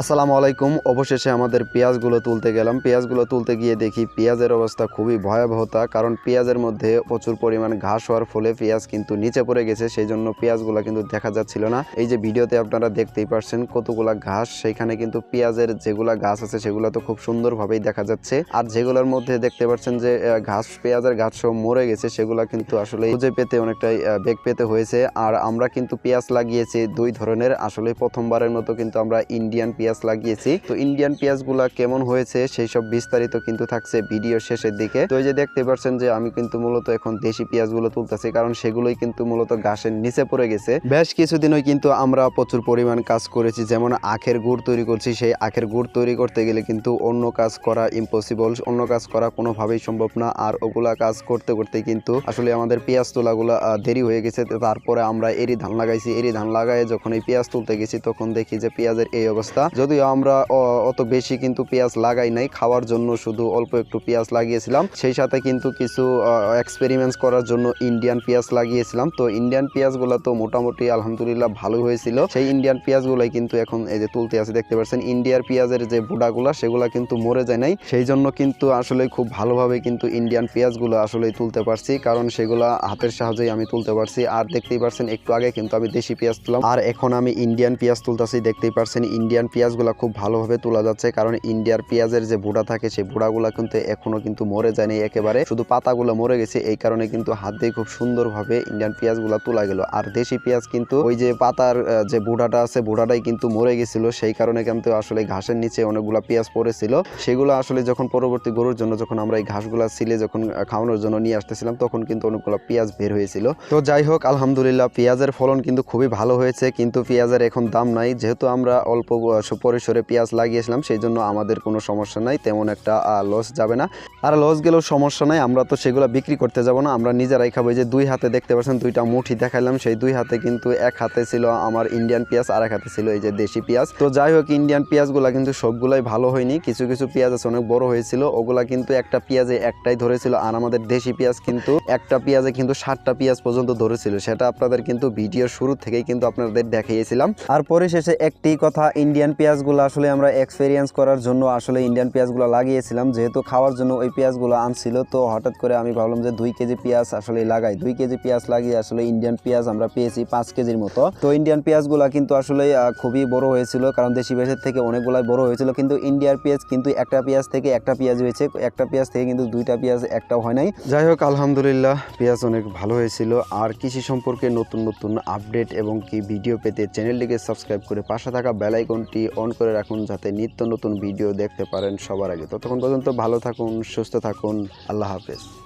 আসসালামু আলাইকুম। অবশেষে আমাদের পেঁয়াজগুলো তুলতে গেলাম। পেঁয়াজগুলো তুলতে গিয়ে দেখি পেঁয়াজের অবস্থা খুবই ভয়াবহতা, কারণ পেঁয়াজের মধ্যে প্রচুর পরিমাণ ঘাস হওয়ার ফলে পেঁয়াজ কিন্তু নিচে পড়ে গেছে সেই জন্য পেঁয়াজগুলো কিন্তু দেখা যাচ্ছিল না। এই যে ভিডিওতে আপনারা দেখতেই পারছেন কতগুলা ঘাস সেখানে কিন্তু পেঁয়াজের যেগুলা গাছ আছে সেগুলো তো খুব সুন্দরভাবেই দেখা যাচ্ছে। আর যেগুলোর মধ্যে দেখতে পাচ্ছেন যে ঘাস, পেঁয়াজের ঘাস সব মরে গেছে, সেগুলো কিন্তু আসলে খুঁজে পেতে অনেকটাই বেগ পেতে হয়েছে। আর আমরা কিন্তু পেঁয়াজ লাগিয়েছি দুই ধরনের। আসলে প্রথমবারের মতো কিন্তু আমরা ইন্ডিয়ান পেঁয়াজ লাগিয়েছি। তো ইন্ডিয়ান পেঁয়াজগুলা কেমন হয়েছে সেই সব বিস্তারিত কিন্তু থাকছে ভিডিও শেষের দিকে। তো এই যে দেখতে পাচ্ছেন যে আমি কিন্তু মূলত এখন দেশি পেঁয়াজগুলো তুলতেছি, কারণ সেগুলোই কিন্তু মূলত ঘাসের নিচে পড়ে গেছে। বেশ কিছুদিনই কিন্তু আমরা প্রচুর পরিমাণ কাজ করেছি, যেমন আখের গুড় তৈরি করছি। সেই আখের গুড় তৈরি করতে গেলে কিন্তু অন্য কাজ করা ইম্পসিবল অন্য কাজ করা কোনোভাবেই সম্ভব না। আর ওগুলা কাজ করতে করতে কিন্তু আসলে আমাদের পেঁয়াজ তোলাগুলো দেরি হয়ে গেছে। তারপরে আমরা এরি ধান লাগাইছি। এরি ধান লাগায় যখন এই পেঁয়াজ তুলতে গেছি, তখন দেখি যে পেঁয়াজের এই অবস্থা। যদিও আমরা অত বেশি কিন্তু পেঁয়াজ লাগাই নাই। খাওয়ার জন্য শুধু অল্প একটু পেঁয়াজ লাগিয়েছিলাম। সেই সাথে কিন্তু কিছু এক্সপেরিমেন্টস করার জন্য ইন্ডিয়ান পেঁয়াজ লাগিয়েছিলাম। তো ইন্ডিয়ান পেঁয়াজগুলো তো মোটামুটি আলহামদুলিল্লাহ ভালো হয়েছিল। সেই ইন্ডিয়ান পেঁয়াজগুলাই কিন্তু এখন এই যে তুলতে আছে, দেখতে পাচ্ছেন ইন্ডিয়ার পেঁয়াজের যে বুড়াগুলা, সেগুলা কিন্তু মরে যায় নাই। সেই জন্য কিন্তু আসলে খুব ভালোভাবে কিন্তু ইন্ডিয়ান পেঁয়াজগুলো আসলে তুলতে পারছি। কারণ সেগুলা হাতের সাহায্যেই আমি তুলতে পারছি। আর দেখতেই পারছেন, একটু আগে কিন্তু আমি দেশি পেঁয়াজ তুললাম। আর এখন আমি ইন্ডিয়ান পেঁয়াজ তুলতেছি, দেখতেই পারছেন ইন্ডিয়ান পেঁয়াজগুলো খুব ভালোভাবে তোলা যাচ্ছে, কারণ ইন্ডিয়ার পেঁয়াজের যে বুড়া থাকে, সেই বুড়াগুলা কিন্তু এখনও কিন্তু মরে যায়নি একেবারে। শুধু পাতাগুলো মরে গেছে, এই কারণে কিন্তু হাত দিয়ে খুব সুন্দরভাবে ইন্ডিয়ান পেঁয়াজগুলো তোলা গেল। আর দেশি পেঁয়াজ কিন্তু ওই যে পাতার যে বুড়াটা আছে বুড়াটাই কিন্তু মরে গেছিল। সেই কারণে কিন্তু আসলে ঘাসের নিচে অনেকগুলা পেঁয়াজ পড়েছিল। সেগুলো আসলে যখন পরবর্তী গরুর জন্য, যখন আমরা এই ঘাসগুলা ছিলে যখন খাওয়ানোর জন্য নিয়ে আসতেছিলাম, তখন কিন্তু অনেকগুলো পেঁয়াজ বের হয়েছিল। তো যাই হোক, আলহামদুলিল্লাহ, পেঁয়াজের ফলন কিন্তু খুবই ভালো হয়েছে, কিন্তু পেঁয়াজের এখন দাম নাই। যেহেতু আমরা অল্প আহ, পরিসরে পেঁয়াজ লাগিয়েছিলাম সেই জন্য আমাদের কোনো সমস্যা নাই তেমন একটা লস যাবে না। আর লস গেলেও সমস্যা নাই আমরা তো সেগুলো বিক্রি করতে যাব না আমরা নিজেরাই খাব। যে দুই হাতে দেখতে পাচ্ছেন দুইটা মুঠি দেখাইলাম সেই দুই হাতে কিন্তু এক হাতে ছিল আমার ইন্ডিয়ান পেঁয়াজ আর এক হাতে ছিল এই যে দেশি পেঁয়াজ। তো যাই হোক ইন্ডিয়ান পেঁয়াজগুলা কিন্তু সবগুলাই ভালো হয়নি কিছু কিছু পেঁয়াজ আছে অনেক বড় হয়েছিল ওগুলা কিন্তু একটা পেঁয়াজে একটাই ধরেছিল আর আমাদের দেশি পেঁয়াজ কিন্তু একটা পেঁয়াজে কিন্তু ষাটটা পেঁয়াজ পর্যন্ত ধরেছিল সেটা আপনাদের কিন্তু ভিডিও শুরু থেকেই কিন্তু আপনাদের দেখিয়েছিলাম। আর পরিশেষে একটি কথা ইন্ডিয়ান পেঁয়াজগুলো আসলে আমরা এক্সপেরিয়েন্স করার জন্য আসলে ইন্ডিয়ান পেঁয়াজগুলো লাগিয়েছিলাম। যেহেতু খাওয়ার জন্য ওই পেঁয়াজগুলো আনছিল, তো হঠাৎ করে আমি ভাবলাম যে দুই কেজি পেঁয়াজ আসলে লাগাই। দুই কেজি পেঁয়াজ লাগিয়ে আসলে ইন্ডিয়ান পেঁয়াজ আমরা পেয়েছি পাঁচ কেজির মতো। তো ইন্ডিয়ান পেঁয়াজগুলো কিন্তু আসলে খুবই বড় হয়েছিল, কারণ দেশি পেঁয়াজের থেকে অনেকগুলাই বড় হয়েছিল। কিন্তু ইন্ডিয়ার পেঁয়াজ কিন্তু একটা পেঁয়াজ থেকে একটা পেঁয়াজ হয়েছে, একটা পেঁয়াজ থেকে কিন্তু দুইটা পেঁয়াজ একটাও হয় নাই। যাই হোক, আলহামদুলিল্লাহ পেঁয়াজ অনেক ভালো হয়েছিল। আর কৃষি সম্পর্কে নতুন নতুন আপডেট এবং কি ভিডিও পেতে চ্যানেলটিকে সাবস্ক্রাইব করে পাশে থাকা বেল আইকনটি অন করে রাখুন যাতে নিত্য নতুন ভিডিও দেখতে পারেন সবার আগে। ততক্ষণ পর্যন্ত ভালো থাকুন, সুস্থ থাকুন, আল্লাহ হাফেজ।